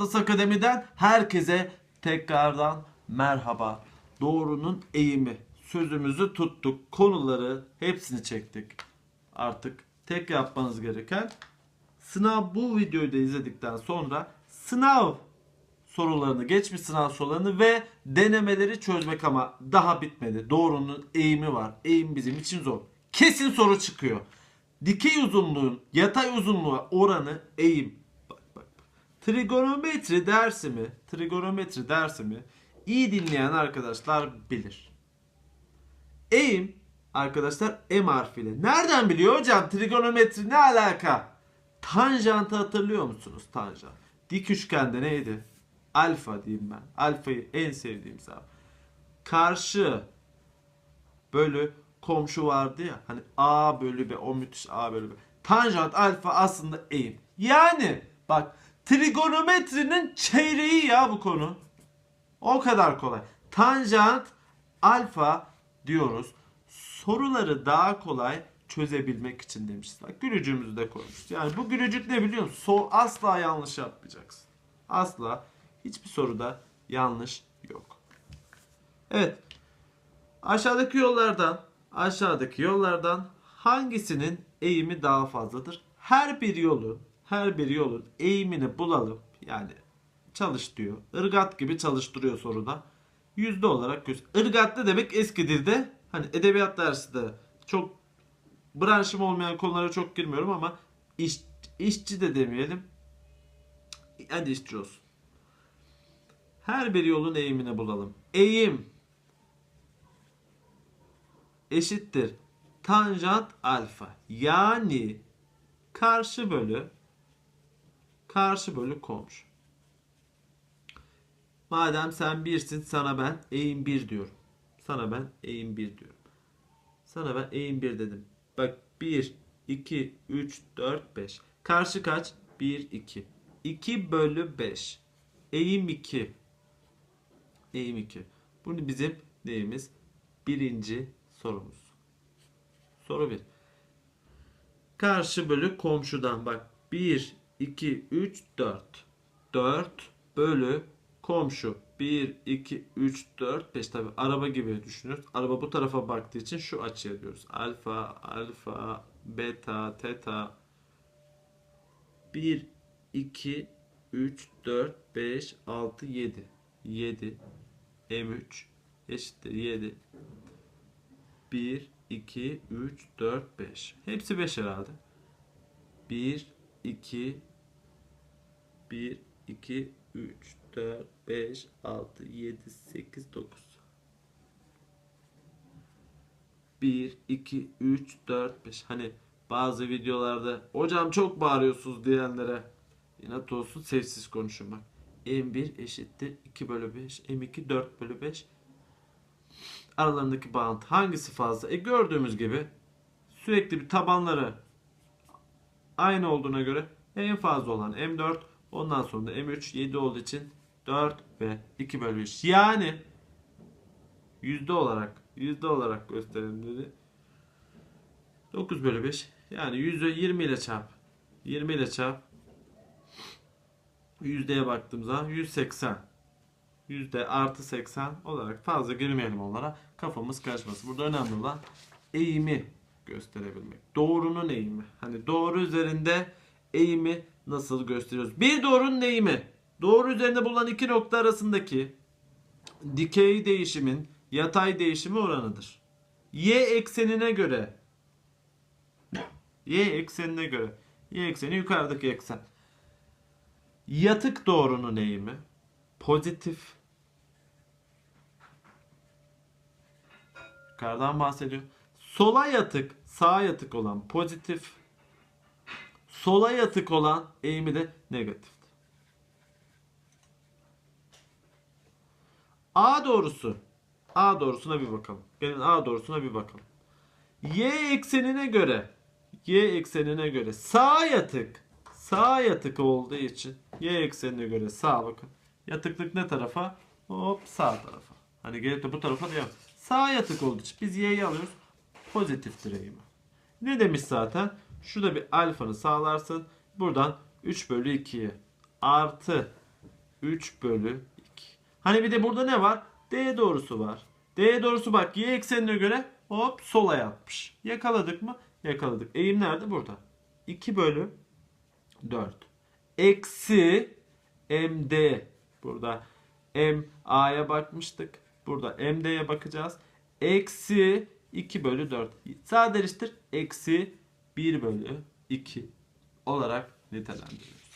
Atlas Akademi'den herkese tekrardan merhaba. Doğrunun eğimi. Sözümüzü tuttuk. Konuları hepsini çektik. Artık tek yapmanız gereken sınav bu videoyu da izledikten sonra sınav sorularını, geçmiş sınav sorularını ve denemeleri çözmek ama daha bitmedi. Doğrunun eğimi var. Eğim bizim için zor. Kesin soru çıkıyor. Dikey uzunluğun yatay uzunluğa oranı eğim. Trigonometri dersi mi? Trigonometri dersi mi? İyi dinleyen arkadaşlar bilir. Eğim arkadaşlar M harfiyle. Nereden biliyor hocam? Trigonometri ne alaka? Tanjantı hatırlıyor musunuz? Tanjant. Dik üçgende neydi? Alfa diyeyim ben. Alfayı en sevdiğim sağ. Karşı bölü komşu vardı ya. Hani A bölü B. O müthiş A bölü B. Tanjant alfa aslında eğim. Yani bak trigonometrinin çeyreği ya bu konu. O kadar kolay. Tanjant alfa diyoruz. Soruları daha kolay çözebilmek için demişiz. Bak gülücüğümüzü de koymuşuz. Yani bu gülücük ne biliyor musun? So asla yanlış yapmayacaksın. Asla hiçbir soruda yanlış yok. Evet. Aşağıdaki yollardan aşağıdaki yollardan hangisinin eğimi daha fazladır? Her bir yolun her bir yolun eğimini bulalım. Yani çalış diyor. Irgat gibi çalıştırıyor soruda. Yüzde olarak göz. Irgat ne demek eski dilde? Hani edebiyat dersi de çok branşım olmayan konulara çok girmiyorum ama iş, işçi de demeyelim. Hadi işçi olsun. Her bir yolun eğimini bulalım. Eğim eşittir tanjant alfa. Yani karşı bölü karşı bölü komşu. Madem sen birsin sana ben eğim 1 diyorum. Sana ben eğim 1 diyorum. Sana ben eğim 1 dedim. Bak 1, 2, 3, 4, 5. Karşı kaç? 1, 2. 2 bölü 5. Eğim 2. Eğim 2. Bunu bizim neyimiz? Birinci sorumuz. Soru 1. Karşı bölü komşudan bak. 1, 2, 3, 4. 4 bölü komşu. 1, 2, 3, 4, 5. Tabi araba gibi düşünürüz. Araba bu tarafa baktığı için şu açıya diyoruz. Alfa, alfa, beta, teta. 1, 2, 3, 4, 5, 6, 7. 7. M3 eşittir 7. 1, 2, 3, 4, 5. Hepsi 5 herhalde. 1, 2, 1, 2, 3, 4, 5, 6, 7, 8, 9. 1, 2, 3, 4, 5. Hani bazı videolarda hocam çok bağırıyorsunuz diyenlere inat olsun sessiz konuşun bak. M1 eşittir 2 bölü 5. M2 4 bölü 5. Aralarındaki bağıntı hangisi fazla? E gördüğümüz gibi sürekli bir tabanları aynı olduğuna göre en fazla olan M4 ondan sonra da M3 7 olduğu için 4 ve 2 bölü 3. Yani yüzde olarak yüzde olarak gösterelim dedi. 9 bölü 5 yani yüzde 20 ile çarp. 20 ile çarp. Yüzdeye baktığım zaman 180. Yüzde artı 80 olarak fazla girmeyelim onlara. Kafamız karışmasın. Burada önemli olan eğimi gösterebilmek. Doğrunun eğimi. Hani doğru üzerinde eğimi nasıl gösteriyoruz? Bir doğrunun eğimi. Doğru üzerinde bulunan iki nokta arasındaki dikey değişimin yatay değişimi oranıdır. Y eksenine göre Y eksenine göre Y ekseni yukarıdaki eksen. Yatık doğrunun eğimi pozitif yukarıdan bahsediyor. Sola yatık, sağa yatık olan pozitif. Sola yatık olan eğimi de negatif. A doğrusu. A doğrusuna bir bakalım. Gelin A doğrusuna bir bakalım. Y eksenine göre Y eksenine göre sağ yatık sağ yatık olduğu için Y eksenine göre sağ bakın. Yatıklık ne tarafa? Hop sağ tarafa. Hani gelip de bu tarafa değil. Sağ yatık olduğu için biz Y'yi alıyoruz. Pozitiftir eğimi. Ne demiş zaten? Şurada bir alfanı sağlarsın. Buradan 3 bölü 2'ye artı 3 bölü 2. Hani bir de burada ne var? D doğrusu var. D doğrusu bak y eksenine göre hop sola yatmış. Yakaladık mı? Yakaladık. Eğim nerede? Burada. 2 bölü 4. Eksi MD. Burada M A'ya bakmıştık. Burada MD'ye bakacağız. Eksi 2 bölü 4. Sadeleştir. Eksi 1 bölü 2 olarak nitelendiriyoruz.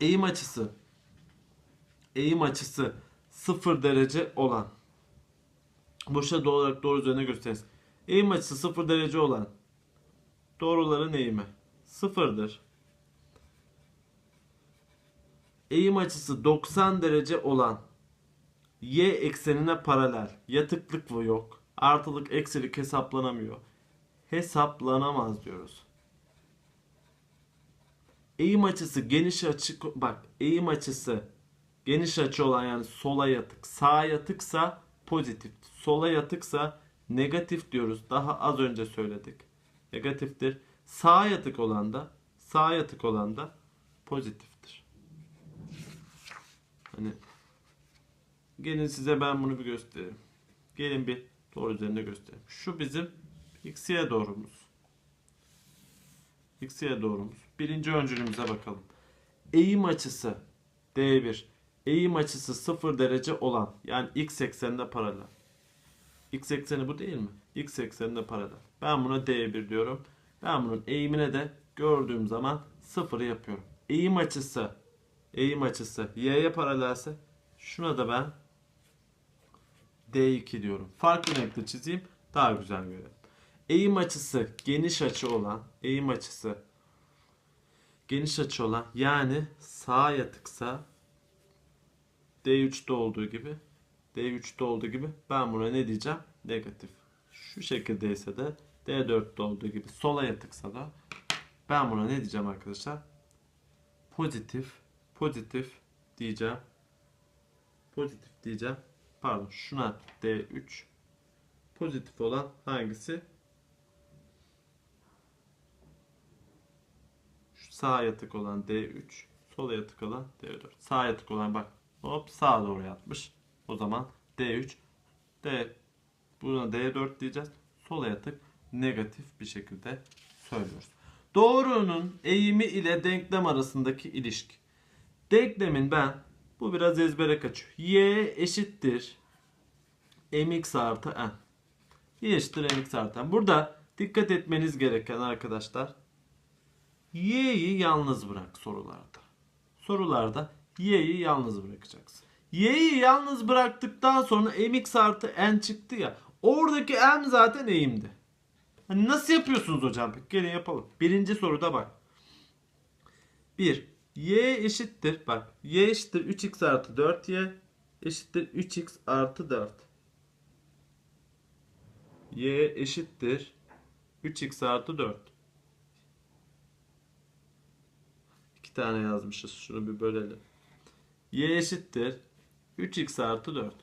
Eğim açısı eğim açısı 0 derece olan boşa doğru olarak doğru üzerine gösteririz. Eğim açısı 0 derece olan doğruların eğimi sıfırdır. Eğim açısı 90 derece olan y eksenine paralel yatıklık yok. Artılık eksilik hesaplanamıyor. Hesaplanamaz diyoruz. Eğim açısı geniş açı bak eğim açısı geniş açı olan yani sola yatık sağa yatıksa pozitif sola yatıksa negatif diyoruz. Daha az önce söyledik. Negatiftir. Sağa yatık olan da sağa yatık olan da pozitiftir. Hani gelin size ben bunu bir göstereyim. Gelin bir doğru üzerinde göstereyim. Şu bizim x'ye doğrumuz. X'ye doğrumuz. Birinci öncülümüze bakalım. Eğim açısı D1. Eğim açısı 0 derece olan yani x eksenine paralel. X ekseni bu değil mi? X eksenine paralel. Ben buna D1 diyorum. Ben bunun eğimine de gördüğüm zaman 0 yapıyorum. Eğim açısı eğim açısı y'ye paralelse şuna da ben D2 diyorum. Farklı renkle çizeyim daha güzel görelim. Eğim açısı geniş açı olan eğim açısı geniş açı olan yani sağa yatıksa D3'te olduğu gibi D3'te olduğu gibi ben buna ne diyeceğim? Negatif. Şu şekilde ise de D4'te olduğu gibi sola yatıksa da ben buna ne diyeceğim arkadaşlar? Pozitif pozitif diyeceğim. Pozitif diyeceğim. Pardon şuna D3 pozitif olan hangisi? Şu sağa yatık olan D3, sola yatık olan D4. Sağa yatık olan bak hop sağa doğru yatmış. O zaman D3, D buna D4 diyeceğiz. Sola yatık negatif bir şekilde söylüyoruz. Doğrunun eğimi ile denklem arasındaki ilişki. Denklemin ben bu biraz ezbere kaçıyor. Y eşittir mx artı n. Y eşittir mx artı n. Burada dikkat etmeniz gereken arkadaşlar y'yi yalnız bırak sorularda. Sorularda y'yi yalnız bırakacaksın. Y'yi yalnız bıraktıktan sonra mx artı n çıktı ya. Oradaki m zaten eğimdi. Hani nasıl yapıyorsunuz hocam? Peki gelin yapalım. Birinci soruda bak. 1. Y eşittir. Bak. Y eşittir 3x artı 4y eşittir 3x artı 4. Y eşittir 3x artı 4. İki tane yazmışız. Şunu bir bölelim. Y eşittir 3x artı 4.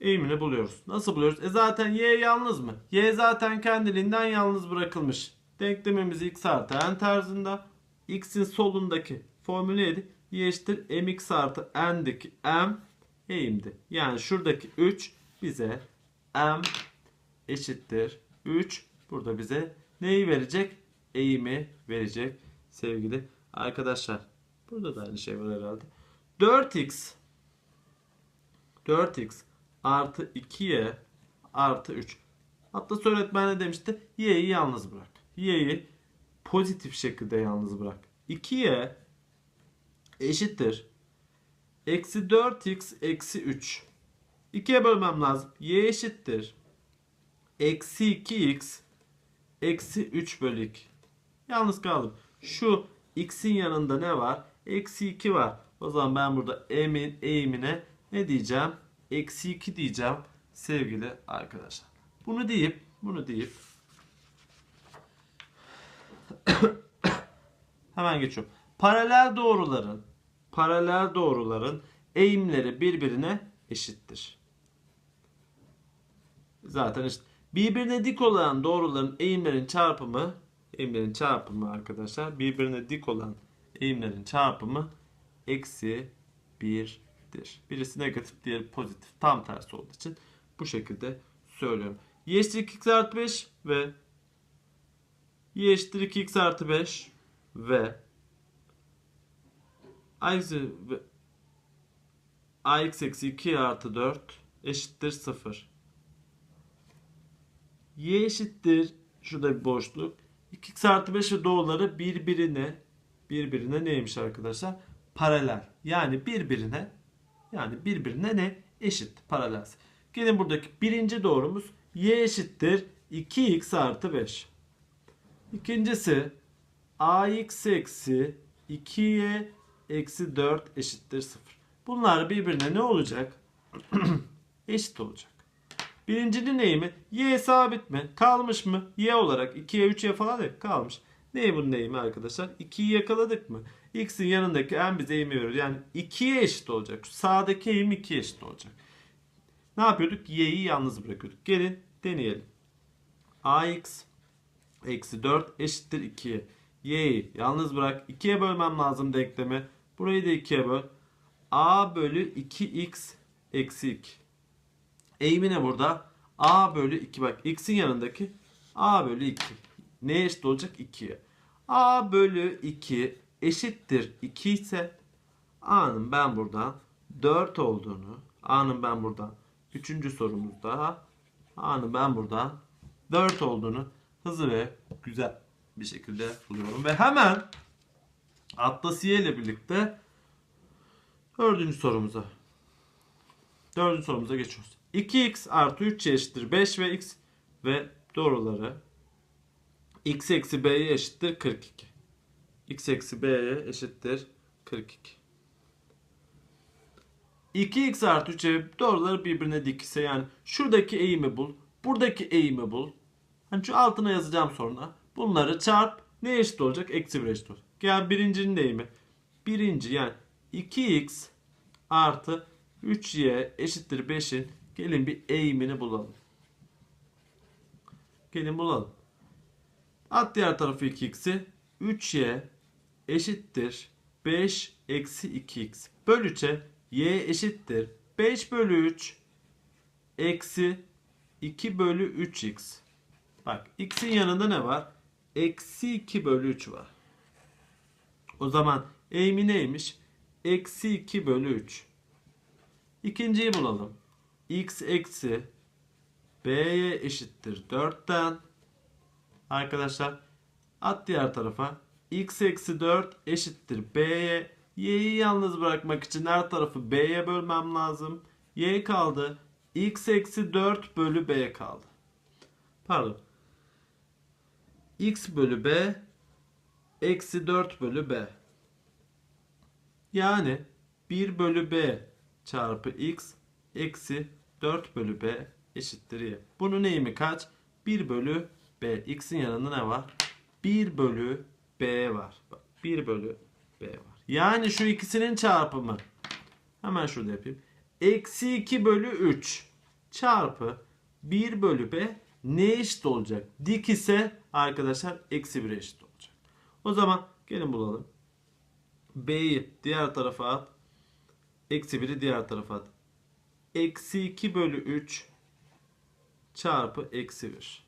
eğimini buluyoruz. Nasıl buluyoruz? E zaten y yalnız mı? Y zaten kendiliğinden yalnız bırakılmış. Denklemimiz x artı n tarzında. x'in solundaki formülü neydi? y eşittir mx artı n'deki m eğimdi. Yani şuradaki 3 bize m eşittir 3. Burada bize neyi verecek? Eğimi verecek sevgili arkadaşlar. Burada da aynı şey var herhalde. 4x 4x artı 2y artı 3. Hatta öğretmen ne demişti? Y'yi yalnız bırak. Y'yi pozitif şekilde yalnız bırak. 2y eşittir. Eksi 4x eksi 3. 2'ye bölmem lazım. Y eşittir. Eksi 2x eksi 3 bölü 2. Yalnız kaldım. Şu x'in yanında ne var? Eksi 2 var. O zaman ben burada m'in eğimine ne diyeceğim? Eksi 2 diyeceğim sevgili arkadaşlar. Bunu deyip bunu deyip hemen geçiyorum. Paralel doğruların paralel doğruların eğimleri birbirine eşittir. Zaten işte birbirine dik olan doğruların eğimlerin çarpımı eğimlerin çarpımı arkadaşlar birbirine dik olan eğimlerin çarpımı eksi 1'dir. Birisi negatif diğeri pozitif. Tam tersi olduğu için bu şekilde söylüyorum. y eşittir 2x artı 5 ve y eşittir 2x artı 5 ve ax ax eksi 2 artı 4 eşittir 0. y eşittir şurada bir boşluk. 2x artı 5 ve doğruları birbirine birbirine neymiş arkadaşlar? Paralel. Yani birbirine yani birbirine ne? Eşit. Paralel. Gelin buradaki birinci doğrumuz y eşittir 2x artı 5. İkincisi ax eksi 2y eksi 4 eşittir 0. Bunlar birbirine ne olacak? Eşit olacak. Birincinin eğimi y sabit mi? Kalmış mı? y olarak 2'ye 3'ye falan değil. Kalmış. Ne bunun eğimi arkadaşlar? 2'yi yakaladık mı? x'in yanındaki en bize eğimi verir. Yani 2'ye eşit olacak. Şu sağdaki eğim 2'ye eşit olacak. Ne yapıyorduk? y'yi yalnız bırakıyorduk. Gelin deneyelim. ax eksi 4 eşittir 2'ye. y'yi yalnız bırak. 2'ye bölmem lazım denklemi. Burayı da 2'ye böl. a bölü 2x eksi 2. Eğimi ne burada? a bölü 2 bak x'in yanındaki a bölü 2. Neye eşit olacak? 2'ye. a bölü 2 eşittir 2 ise a'nın ben buradan 4 olduğunu a'nın ben buradan 3. sorumuzda a'nın ben buradan 4 olduğunu hızlı ve güzel bir şekilde buluyorum. Ve hemen Atlasiye ile birlikte dördüncü sorumuza dördüncü sorumuza geçiyoruz. 2x artı 3 eşittir 5 ve x ve doğruları x eksi b'ye eşittir 42. x eksi b'ye eşittir 42. 2x artı 3'e doğruları birbirine dik ise yani şuradaki eğimi bul, buradaki eğimi bul. Hani şu altına yazacağım sonra. Bunları çarp ne eşit olacak? Eksi 1 eşit olacak. Gel birincinin eğimi. Birinci yani 2x artı 3y eşittir 5'in gelin bir eğimini bulalım. Gelin bulalım. At diğer tarafı 2x'i. 3y eşittir 5 eksi 2x. Böl 3'e y eşittir 5 bölü 3 eksi 2 bölü 3x. Bak x'in yanında ne var? Eksi 2 bölü 3 var. O zaman eğimi neymiş? Eksi 2 bölü 3. İkinciyi bulalım. x eksi b'ye eşittir 4'ten. Arkadaşlar at diğer tarafa. x eksi 4 eşittir b'ye. y'yi yalnız bırakmak için her tarafı b'ye bölmem lazım. y kaldı. x eksi 4 bölü b kaldı. Pardon. X bölü b eksi 4 bölü b. Yani 1 bölü b çarpı x eksi 4 bölü b eşittir y. Bunun eğimi kaç? 1 bölü b. x'in yanında ne var? 1 bölü b var. Bak 1 bölü b var. Yani şu ikisinin çarpımı. Hemen şurada yapayım. Eksi 2 bölü 3 çarpı 1 bölü b ne eşit olacak? Dik ise arkadaşlar eksi 1 eşit olacak. O zaman gelin bulalım. B'yi diğer tarafa at. Eksi 1'i diğer tarafa at. Eksi 2 bölü 3 çarpı eksi 1.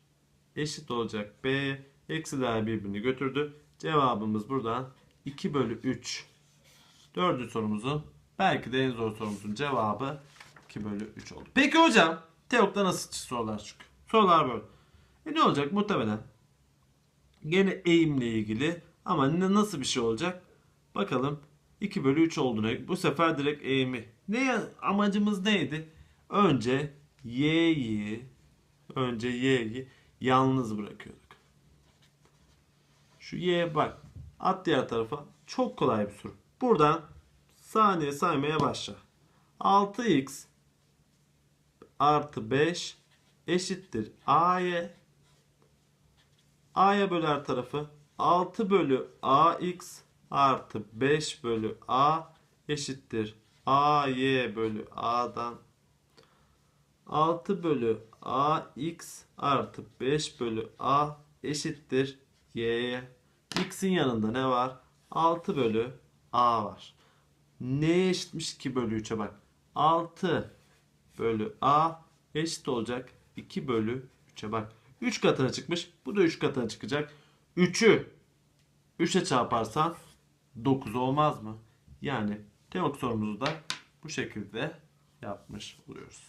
Eşit olacak. B eksiler birbirini götürdü. Cevabımız buradan 2 bölü 3. Dördüncü sorumuzun belki de en zor sorumuzun cevabı 2 bölü 3 oldu. Peki hocam Teok'ta nasıl sorular çıkıyor? Sorular böyle. E ne olacak muhtemelen? Gene eğimle ilgili ama nasıl bir şey olacak? Bakalım 2 bölü 3 olduğuna bu sefer direkt eğimi. Ne amacımız neydi? Önce y'yi önce y'yi yalnız bırakıyorduk. Şu y'ye bak. At diğer tarafa. Çok kolay bir soru. Buradan saniye saymaya başla. 6x artı 5 eşittir a'ya a'ya böler tarafı 6 bölü ax artı 5 bölü a eşittir ay bölü a'dan 6 bölü ax artı 5 bölü a eşittir y'ye. X'in yanında ne var? 6 bölü a var. Neye eşitmiş 2 bölü 3'e bak. 6 bölü a eşit olacak 2 bölü 3'e bak. 3 katına çıkmış. Bu da 3 katına çıkacak. 3'ü 3'e çarparsan 9 olmaz mı? Yani teok sorumuzu da bu şekilde yapmış oluyoruz.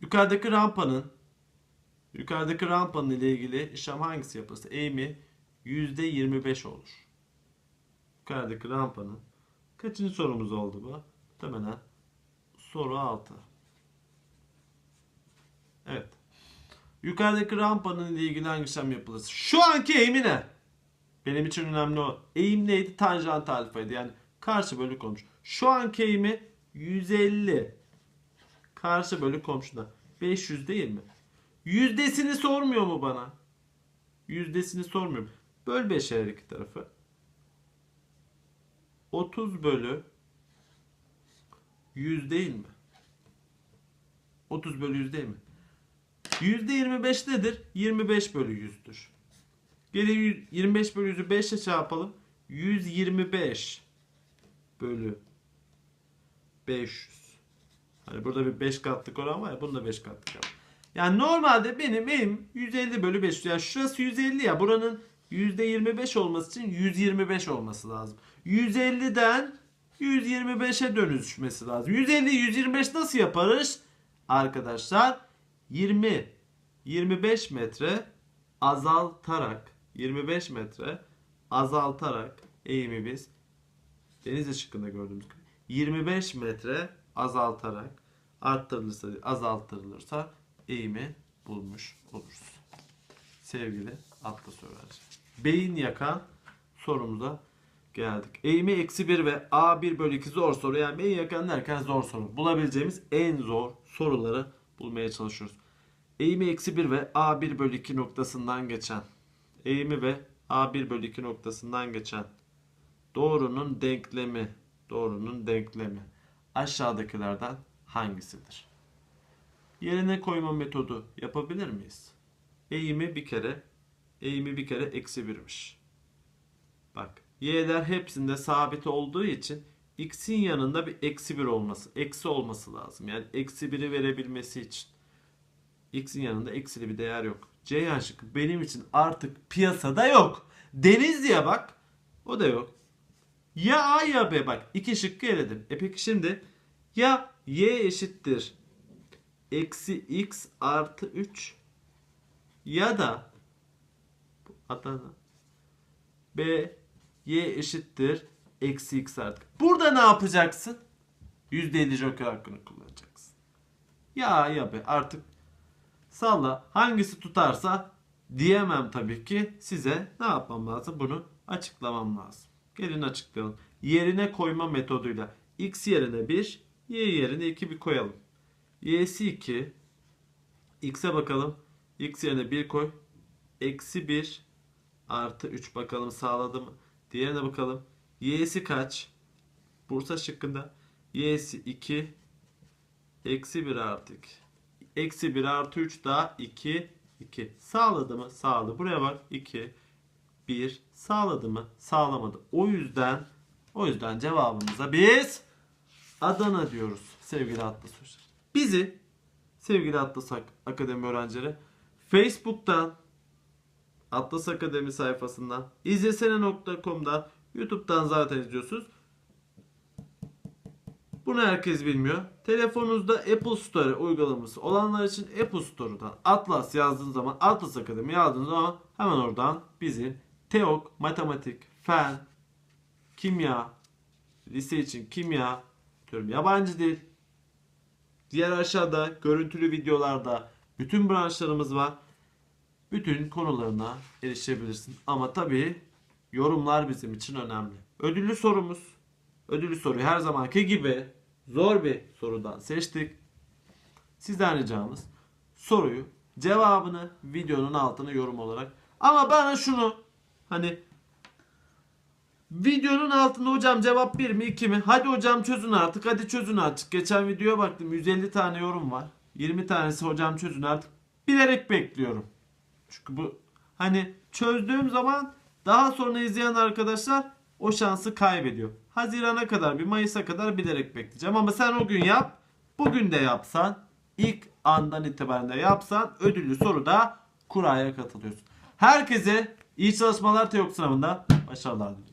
Yukarıdaki rampanın yukarıdaki rampanın ile ilgili işlem hangisi yapılırsa eğimi %25 olur. Yukarıdaki rampanın kaçıncı sorumuz oldu bu? Muhtemelen soru 6. Evet. Yukarıdaki rampanın ilgili hangi işlem yapılırsa şu anki eğimi ne? Benim için önemli o. Eğim neydi? Tanjant alfaydı. Yani karşı bölü komşu. Şu anki eğimi 150. Karşı bölü komşuda. 500 değil mi? Yüzdesini sormuyor mu bana? Yüzdesini sormuyor mu? Böl 5'e her iki tarafı. 30 bölü 100 değil mi? 30 bölü 100 değil mi? %25 nedir? 25 bölü 100'dür. Geri 100 25 bölü 100'ü 5 ile çarpalım. 125 bölü 500. Hani burada bir 5 katlık oran var ya bunda 5 katlık oran. Yani normalde benim eğim 150 bölü 500. Yani şurası 150 ya buranın %25 olması için 125 olması lazım. 150'den 125'e dönüşmesi lazım. 150 125 nasıl yaparız? Arkadaşlar 20 25 metre azaltarak 25 metre azaltarak eğimi biz deniz ışıkında gördüğümüz gibi 25 metre azaltarak arttırılırsa azaltılırsa eğimi bulmuş oluruz. Sevgili Atlas öğrenci. Beyin yakan sorumuza geldik. Eğimi eksi 1 ve A1 bölü 2 zor soru. Yani beyin yakan derken zor soru. Bulabileceğimiz en zor soruları bulmaya çalışıyoruz. Eğimi eksi 1 ve A1 bölü 2 noktasından geçen eğimi ve A1 bölü 2 noktasından geçen doğrunun denklemi doğrunun denklemi aşağıdakilerden hangisidir? Yerine koyma metodu yapabilir miyiz? Eğimi bir kere eğimi bir kere eksi 1'miş. Bak y'ler hepsinde sabit olduğu için x'in yanında bir eksi 1 olması, eksi olması lazım. Yani eksi 1'i verebilmesi için. X'in yanında eksili bir değer yok. C yan şıkkı benim için artık piyasada yok. Deniz diye bak. O da yok. Ya A ya B bak. iki şıkkı eledim. E peki şimdi ya Y eşittir eksi X artı 3 ya da Adana B Y eşittir eksi X artı. Burada ne yapacaksın? %50 joker hakkını kullanacaksın. Ya ya B artık Salla hangisi tutarsa diyemem tabii ki size ne yapmam lazım bunu açıklamam lazım. Gelin açıklayalım. Yerine koyma metoduyla x yerine 1 y yerine 2 bir koyalım. y'si 2 x'e bakalım. x yerine 1 koy. Eksi 1 artı 3 bakalım sağladı mı? Diğerine bakalım. y'si kaç? Bursa şıkkında y'si 2 eksi 1 artı 2. Eksi 1 artı 3 daha 2. 2. Sağladı mı? Sağladı. Buraya bak. 2. 1. Sağladı mı? Sağlamadı. O yüzden o yüzden cevabımıza biz Adana diyoruz sevgili Atlas Hocalar. Bizi sevgili Atlas Ak- Akademi öğrencileri Facebook'tan Atlas Akademi sayfasından izlesene.com'da YouTube'dan zaten izliyorsunuz. Bunu herkes bilmiyor. Telefonunuzda Apple Store uygulaması olanlar için Apple Store'dan Atlas yazdığınız zaman Atlas Akademi yazdığınız zaman hemen oradan bizim TEOK, matematik, fen, kimya, lise için kimya, diyorum yabancı dil, diğer aşağıda görüntülü videolarda bütün branşlarımız var. Bütün konularına erişebilirsin. Ama tabii yorumlar bizim için önemli. Ödüllü sorumuz. Ödüllü soruyu her zamanki gibi zor bir sorudan seçtik. Sizden ricamız soruyu, cevabını videonun altına yorum olarak ama bana şunu hani videonun altında hocam cevap 1 mi 2 mi? Hadi hocam çözün artık hadi çözün artık. Geçen videoya baktım 150 tane yorum var. 20 tanesi hocam çözün artık. Bilerek bekliyorum. Çünkü bu hani çözdüğüm zaman daha sonra izleyen arkadaşlar o şansı kaybediyor. Hazirana kadar bir Mayıs'a kadar bilerek bekleyeceğim ama sen o gün yap. Bugün de yapsan ilk andan itibaren de yapsan ödüllü soruda kuraya katılıyorsun. Herkese iyi çalışmalar TEOK sınavında başarılar diliyorum.